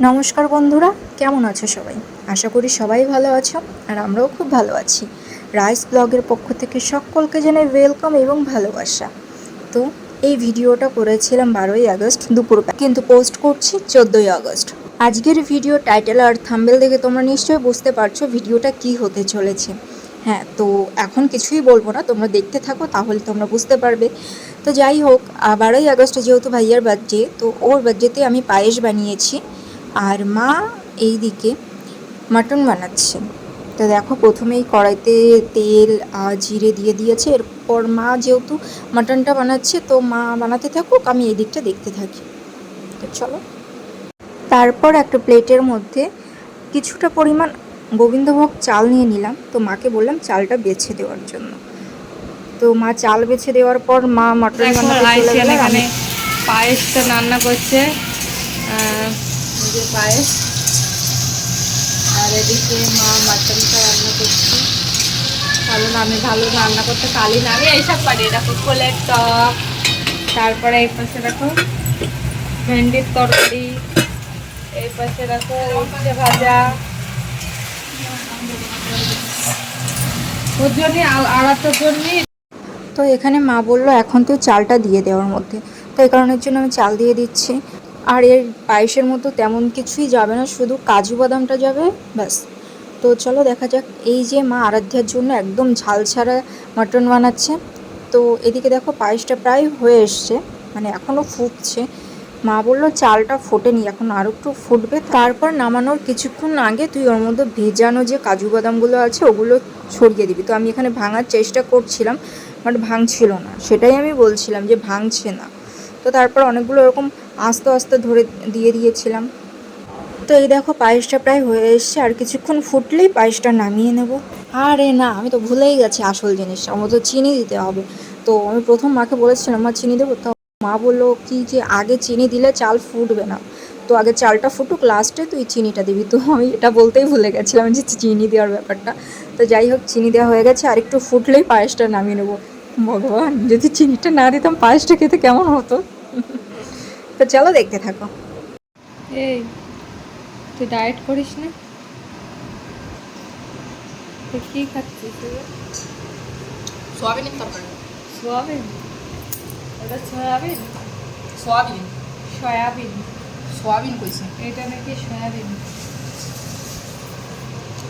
নমস্কার বন্ধুরা, কেমন আছো সবাই? আশা করি সবাই ভালো আছো, আর আমরাও খুব ভালো আছি। রাইস ব্লগের পক্ষ থেকে সকলকে জানাই ওয়েলকাম এবং ভালোবাসা। তো, এই ভিডিওটা করেছিলাম বারোই আগস্ট দুপুর কিন্তু পোস্ট করছি চোদ্দোই আগস্ট। আজকের ভিডিও টাইটেল আর থাম্বেল দেখে তোমরা নিশ্চয়ই বুঝতে পারছ ভিডিওটা কি হতে চলেছে। হ্যাঁ তো এখন কিছুই বলব না। তোমরা দেখতে থাকো, তাহলে তোমরা বুঝতে পারবে। তো যাই হোক বারোই আগস্টে যেহেতু ভাইয়ার বার্থডে তো ওর বার্থডেতে আমি পায়েস বানিয়েছি। আর মা এই দিকে মাটন বানাচ্ছে। তো দেখো, প্রথমেই কড়াইতে তেল জিরে দিয়ে দিয়েছে। এরপর মা যেহেতু মাটনটা বানাচ্ছে, তো মা বানাতে থাকুক, আমি এই দিকটা দেখতে থাকি। তো চলো। তারপর একটা প্লেটের মধ্যে কিছুটা পরিমাণ গোবিন্দভোগ চাল নিয়ে নিলাম। তো মাকে বললাম চালটা বেছে দেওয়ার জন্য। তো মা চাল বেছে দেওয়ার পর মা মটন এখানে পায়েসটা রান্না করছে। যে পায়েস। আর এদিকে মা মাটনটা রান্না করছে। কারণ আমি ভালো রান্না করতে পারি না। আমি এইসব পারি দেখো কোলের টক। তারপরে এই পাশে দেখো ভেন্ডির তরকারি। এই পাশে দেখো উচ্ছে ভাজা। তো এখানে মা বলল, এখন তো চালটা দিয়ে দেওয়ার মধ্যে। তো এই কারণের জন্য আমি চাল দিয়ে দিচ্ছি। আর এর পায়েসের মতো তেমন কিছুই যাবে না, শুধু কাজু বাদামটা যাবে, ব্যাস। তো চলো দেখা যাক, এই যে মা আরাধ্যার জন্য একদম ঝাল ছাড়া মাটন বানাচ্ছে। তো এদিকে দেখো পায়েসটা প্রায় হয়ে এসছে মানে এখনও ফুটছে। মা বলল, চালটা ফোটেনি এখন আর একটু ফুটবে। তারপর নামানোর কিছুক্ষণ আগে তুই ওর মধ্যে ভেজানো যে কাজু বাদামগুলো আছে, ওগুলো ছড়িয়ে দিবি। তো আমি এখানে ভাঙার চেষ্টা করছিলাম, বাট ভাঙছিল না। সেটাই আমি বলছিলাম যে ভাঙছে না। তো তারপর অনেকগুলো এরকম আস্তে আস্তে ধরে দিয়ে দিয়েছিলাম। তো এই দেখো, পায়েসটা প্রায় হয়ে এসছে। আর কিছুক্ষণ ফুটলেই পায়েসটা নামিয়ে নেব। আরে না, আমি তো ভুলেই গেছি আসল জিনিস আমার তো চিনি দিতে হবে। তো আমি প্রথম মাকে বলেছিলাম, মা, চিনি দেবো? তো মা বলল কি যে আগে চিনি দিলে চাল ফুটবে না। তো আগে চালটা ফুটুক লাস্টে তুই চিনিটা দিবি। তো আমি এটা বলতেই ভুলে গেছিলাম যে চিনি দেওয়ার ব্যাপারটা। তো যাই হোক চিনি দেওয়া হয়ে গেছে। আর একটু ফুটলেই পায়েসটা নামিয়ে নেব। ভগবান যদি চিনিটা না দিতাম পায়েসটা খেতে কেমন হতো? তো চলো দেখতে থাকো। এই তুই ডায়েট করিস না? তুই কি খাচ্ছিস? এবার? সোয়াবিনের তরকারি। সোয়াবিন? এটা সয়াবিন? সোয়াবিন। সয়াবিন। সোয়াবিন কইছে। এটা নাকি সয়াবিন।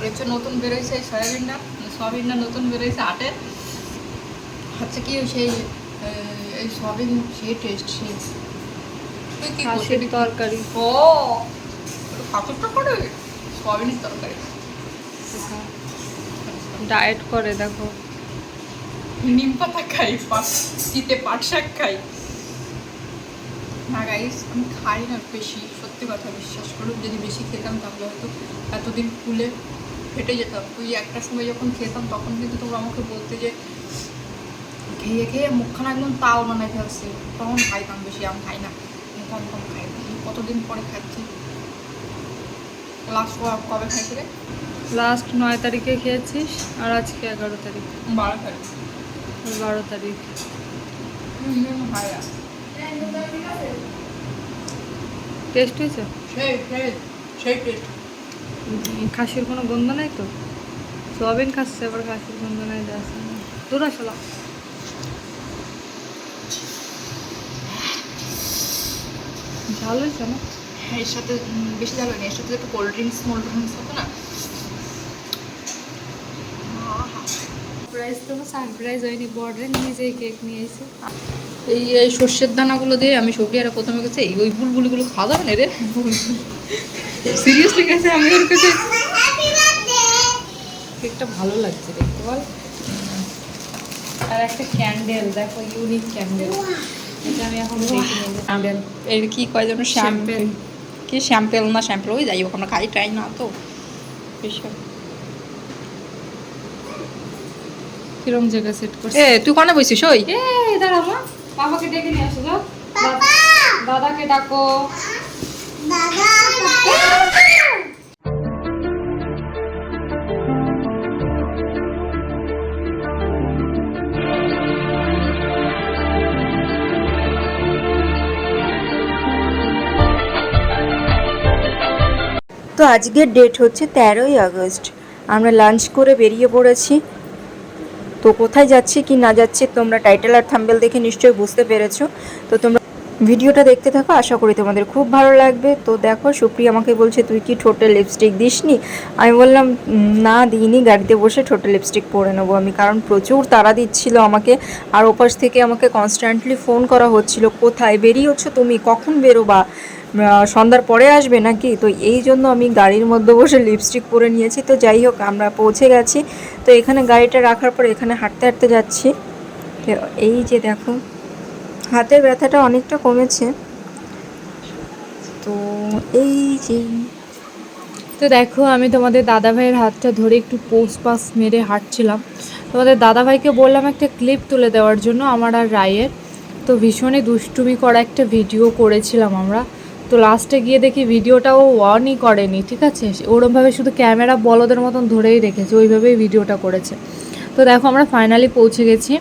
হচ্ছে নতুন বেরোইছে এই সয়াবিনটা। সোয়াবিনটা নতুন বেরোইছে আটের হচ্ছে কি সেই এই সোয়াবিন সেই টেস্ট সেই খাসির? তরকারি। ও খাসির তরকারি সোয়াবিনের তরকারি। ডায়েট করে দেখো। নিম পাতা খাই শীতে পাট শাক খাই। না গাইস আমি খাই না বেশি সত্যি কথা বিশ্বাস করুন যদি বেশি খেতাম তাহলে হয়তো এতদিন ফুলে ফেটে যেতাম। ওই একটা সময় যখন খেতাম তখন কিন্তু তোমরা আমাকে বলতে যে খেয়ে খেয়ে মুখখানা একদম তাও বানাই ফেলছে। তখন খাইতাম বেশি আমি খাই না কম কম খাই। কতদিন পরে খাচ্ছি? লাস্ট কবে খাইছি রে লাস্ট নয় তারিখে খেয়েছিস আর আজকে এগারো তারিখ। বারো খাই বারো তারিখ। টেস্ট হয়েছে? খাসির কোনো গন্ধ নাই তো? সোয়াবিন খাচ্ছে এবার খাসির গন্ধ নাই যাচ্ছে দূর আসলা ঝাল হয়েছে না? এর সাথে বেশি ঝাল হয়নি। এর সাথে একটু কোল্ড ড্রিঙ্কস মোল্ড ড্রিঙ্কস হতো না? সারপ্রাইজ তো সারপ্রাইজ হয়নি বর্ডারে নিজেই কেক নিয়ে এসে। এই এই সর্ষের দানাগুলো দিয়ে আমি সবরিয়ারা প্রথমে গেছে এই ওই বুলবুলিগুলো খাওয়া যাবে না রে? সিরিয়াসলি গেছে আমি ওর কাছে কেকটা ভালো লাগছে দেখতে বল। আর একটা ক্যান্ডেল দেখো ইউনিক ক্যান্ডেল এটা আমি এখন ক্যান্ডেল এর কি কয় যেন শ্যাম্পেল কি শ্যাম্পেল না শ্যাম্পেল ওই যাই হোক আমরা খাই ট্রাই না তো। এসব কিরম জায়গা সেট এ তুই বসিস ওই। এ দাঁড়া মা। বাবাকে ডেকে নিয়ে আসো দাদাকে ডাকো। দাদা তো আজকের ডেট হচ্ছে তেরোই আগস্ট। আমরা লাঞ্চ করে বেরিয়ে পড়েছি। তো কোথায় যাচ্ছি, কি না যাচ্ছি, তোমরা টাইটেল আর থাম্বেল দেখে নিশ্চয়ই বুঝতে পেরেছ। তো তোমরা ভিডিওটা দেখতে থাকো, আশা করি তোমাদের খুব ভালো লাগবে। তো দেখো সুপ্রিয়া আমাকে বলছে, তুই কি ঠোঁটে লিপস্টিক দিসনি? আমি বললাম না, দিইনি, গাড়িতে বসে ঠোঁটে লিপস্টিক পরে নেব আমি, কারণ প্রচুর তাড়া দিচ্ছিল আমাকে। আর ওপাশ থেকে আমাকে কনস্ট্যান্টলি ফোন করা হচ্ছিল, কোথায় বেরিয়েছ তুমি? কখন বেরোবা? সন্ধ্যার পরে আসবে নাকি? তো এই জন্য আমি গাড়ির মধ্যে বসে লিপস্টিক পরে নিয়েছি। তো যাই হোক, আমরা পৌঁছে গেছি। তো এখানে গাড়িটা রাখার পর এখানে হাঁটতে হাঁটতে যাচ্ছি। তো এই যে দেখো, হাতের ব্যথাটা অনেকটা কমেছে। তো এই যে তো দেখো, আমি তোমাদের দাদাভাইয়ের হাতটা ধরে একটু পোস্ট পাস মেরে হাঁটছিলাম। তোমাদের দাদাভাইকে বললাম একটা ক্লিপ তুলে দেওয়ার জন্য আমার আর রায়ের। তো ভীষণই দুষ্টুমি করা একটা ভিডিও করেছিলাম আমরা। তো লাস্টে গিয়ে দেখি ভিডিওটাও অনই করেনি, ঠিক আছে? ওরমভাবে শুধু ক্যামেরা বলদের মতন ধরেই রেখেছে, ওইভাবেই ভিডিওটা করেছে। তো দেখো, আমরা ফাইনালি পৌঁছে গেছি।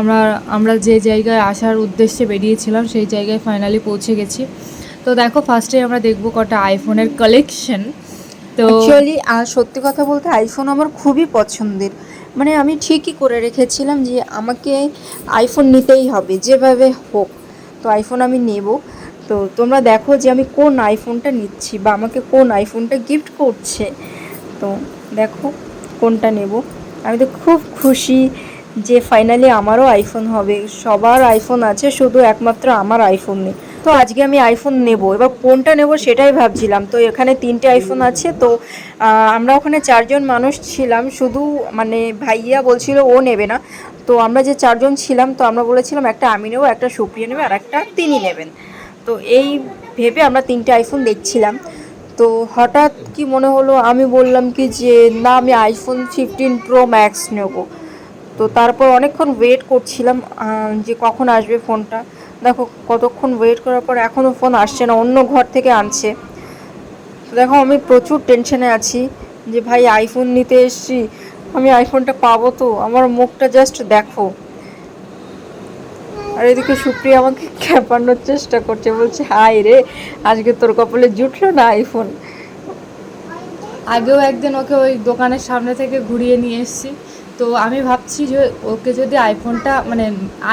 আমরা আমরা যে জায়গায় আসার উদ্দেশ্যে বেরিয়েছিলাম, সেই জায়গায় ফাইনালি পৌঁছে গেছি। তো দেখো ফার্স্টে আমরা দেখব কটা আইফোনের কালেকশন তো অ্যাকচুয়ালি আর সত্যি কথা বলতে আইফোন আমার খুবই পছন্দের। মানে আমি ঠিকই করে রেখেছিলাম যে আমাকে আইফোন নিতেই হবে, যেভাবে হোক। তো আইফোন আমি নেব। তো তোমরা দেখো যে আমি কোন আইফোনটা নিচ্ছি বা আমাকে কোন আইফোনটা গিফট করছে। তো দেখো কোনটা নেব। আমি তো খুব খুশি যে ফাইনালি আমারও আইফোন হবে। সবার আইফোন আছে, শুধু একমাত্র আমার আইফোন নেই। তো আজকে আমি আইফোন নেব। এবার কোনটা নেব সেটাই ভাবছিলাম। তো এখানে তিনটে আইফোন আছে। তো আমরা ওখানে চারজন মানুষ ছিলাম। শুধু মানে ভাইয়া বলছিল ও নেবে না। তো আমরা যে চারজন ছিলাম, তো আমরা বলেছিলাম একটা আমি নেব একটা সুপ্রিয়া নেবে, আর একটা তিনি নেবেন। তো এই ভেবে আমরা তিনটে আইফোন দেখছিলাম। তো হঠাৎ কি মনে হলো, আমি বললাম কি যে, না, আমি আইফোন ফিফটিন প্রো ম্যাক্স নেব। তো তারপর অনেকক্ষণ ওয়েট করছিলাম যে কখন আসবে ফোনটা দেখো, কতক্ষণ ওয়েট করার পর এখনও ফোন আসছে না, অন্য ঘর থেকে আনছে। তো দেখো, আমি প্রচুর টেনশনে আছি যে, ভাই আইফোন নিতে এসছি, আমি আইফোনটা পাবো তো? আমার মুখটা জাস্ট দেখো। আর এদিকে সুপ্রিয়া আমাকে খেপানোর চেষ্টা করছে, বলছে হাই রে, আজকে তোর কপালে জুটলো না আইফোন আগেও একদিন ওকে ওই দোকানের সামনে থেকে ঘুরিয়ে নিয়ে এসেছি। তো আমি ভাবছি যে ওকে যদি আইফোনটা মানে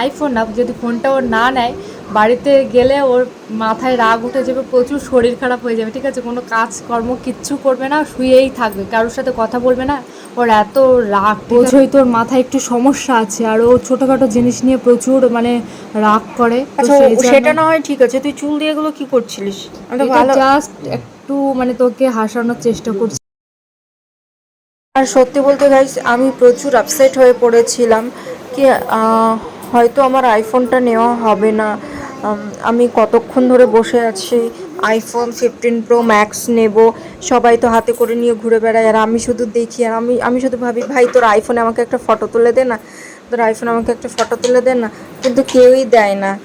আইফোন না, যদি ফোনটা ওর না নেয় বাড়িতে গেলে ওর মাথায় রাগ উঠে যাবে প্রচুর শরীর খারাপ হয়ে যাবে ঠিক আছে? কোনো কাজ কর্ম কিচ্ছু করবে না শুয়েই থাকবে কারোর সাথে কথা বলবে না। ওর এত রাগ বোঝই তোর মাথায় একটু সমস্যা আছে আর ও ছোটোখাটো জিনিস নিয়ে প্রচুর মানে রাগ করে। আচ্ছা সেটা না হয় ঠিক আছে তুই চুল দিয়ে এগুলো কি করছিলিস? আমি তো এটা ভালো জাস্ট একটু মানে তোকে হাসানোর চেষ্টা করছি। আর সত্যি বলতে গাইস আমি প্রচুর আপসেট হয়ে পড়েছিলাম কি হয়তো আমার আইফোনটা নেওয়া হবে না। আমি কতক্ষণ ধরে বসে আছি? আইফোন ফিফটিন প্রো ম্যাক্স নেব। সবাই তো হাতে করে নিয়ে ঘুরে বেড়ায়। আর আমি শুধু দেখি, আর আমি আমি শুধু ভাবি, ভাই, তোর আইফোনে আমাকে একটা ফটো তুলে দে না। তোর আইফোনে আমাকে একটা ফটো তুলে দে না। কিন্তু কেউই দেয় না।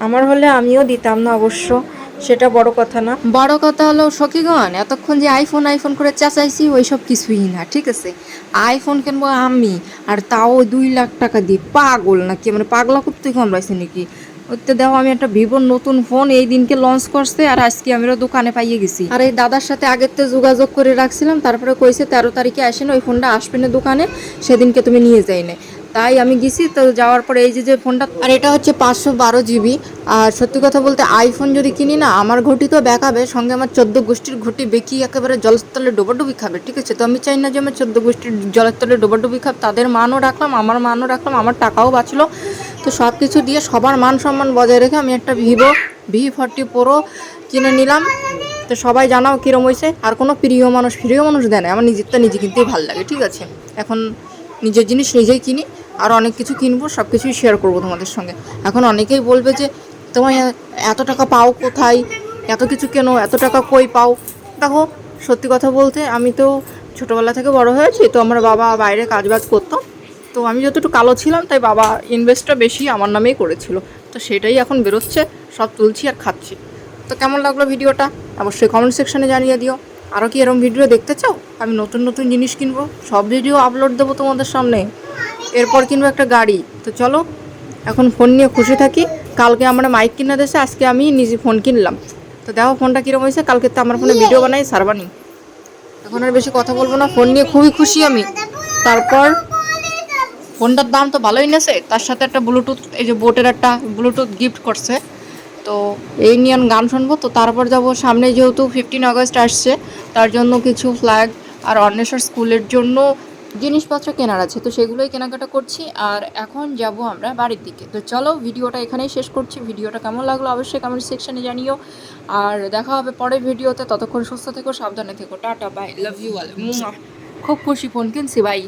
আমার হলে আমিও দিতাম না অবশ্য। সেটা বড় কথা না। বড় কথা হলো, সখীগণ, এতক্ষণ যে আইফোন আইফোন করে চাচাইছি, ওইসব কিছুই না, ঠিক আছে? আইফোন কিনবো আমি, আর তাও দুই লাখ টাকা দিয়ে। পাগল নাকি? মানে পাগলা করতে কামড়াইছে নাকি? ওতে দেখো, আমি একটা ভিভোর নতুন ফোন এই দিনকে লঞ্চ করছে আর আজকে আমরা দোকানে পাইয়ে গেছি। আর এই দাদার সাথে আগের তো যোগাযোগ করে রাখছিলাম, তারপরে কইছে তেরো তারিখে আসেন, ওই ফোনটা আসবে না দোকানে, সেদিনকে তুমি নিয়ে যাই না। তাই আমি গেছি, তো যাওয়ার পরে এই যে ফোনটা, আর এটা হচ্ছে পাঁচশো বারো জিবি। আর সত্যি কথা বলতে আইফোন যদি কিনি না, আমার ঘটি তো বেকাবে, সঙ্গে আমার চোদ্দ গোষ্ঠীর ঘটি বেকি একেবারে জলের তলে ডোবাডুবি খাবে, ঠিক আছে? তো আমি চাই না যে আমার চোদ্দ গোষ্ঠীর জলের তলে ডোবাডুবি খাব, তাদের মানও রাখলাম, আমার মানও রাখলাম, আমার টাকাও বাঁচলো। তো সব কিছু দিয়ে সবার মান সম্মান বজায় রেখে আমি একটা ভিভো ভি ফর্টি প্রো কিনে নিলাম। তো সবাই জানাও কীরম হয়েছে। আর কোনো প্রিয় মানুষ প্রিয় মানুষ দেয় না। আমার নিজেরটা নিজে কিনতেই ভালো লাগে, ঠিক আছে? এখন নিজের জিনিস নিজেই কিনি, আর অনেক কিছু কিনবো সব কিছুই শেয়ার করব তোমাদের সঙ্গে। এখন অনেকেই বলবে যে তোমার এত টাকা পাও কোথায়? এত কিছু কেন? এত টাকা কই পাও? দেখো, সত্যি কথা বলতে আমি তো ছোটোবেলা থেকে বড় হয়েছি, তো আমার বাবা বাইরে কাজবাজ করতো। তো আমি যতটুকু কালো ছিলাম, তাই বাবা ইনভেস্টটা বেশি আমার নামেই করেছিল। তো সেটাই এখন বেরোচ্ছে, সব তুলছি আর খাচ্ছি। তো কেমন লাগল ভিডিওটা? অবশ্যই কমেন্ট সেকশনে জানিয়ে দিও। আরও কি এরকম ভিডিও দেখতে চাও? আমি নতুন নতুন জিনিস কিনবো, সব ভিডিও আপলোড দেবো তোমাদের সামনে। এরপর কিনবো একটা গাড়ি। তো চলো, এখন ফোন নিয়ে খুশি থাকি। কালকে আমরা মাইক কিনে দেশে, আজকে আমি নিজে ফোন কিনলাম। তো দেখো ফোনটা কীরকম হয়েছে, কালকে তো আমার ফোনে ভিডিও বানাই সারবানি এখন আর বেশি কথা বলব না ফোন নিয়ে খুবই খুশি আমি। তারপর ফোনটার দাম তো ভালোই নেছে তার সাথে একটা ব্লুটুথ এই যে বোটের একটা ব্লুটুথ গিফট করছে। তো এই নিয়ে গান শুনব, তো তারপর যাব সামনে যেহেতু ফিফটিন আগস্ট আসছে, তার জন্য কিছু ফ্ল্যাগ আর অন্বেষণ স্কুলের জন্য জিনিসপত্র কেনার আছে, তো সেগুলোই কেনাকাটা করছি। আর এখন যাব আমরা বাড়ির দিকে। তো চলো ভিডিওটা এখানেই শেষ করছি। ভিডিওটা কেমন লাগল অবশ্যই কমেন্ট সেকশনে জানিও। আর দেখা হবে পরের ভিডিওতে। ততক্ষণ সুস্থ থেকো, সাবধানে থেকো। Tata bye love you all খুব খুশি ফোন কিনছি বাই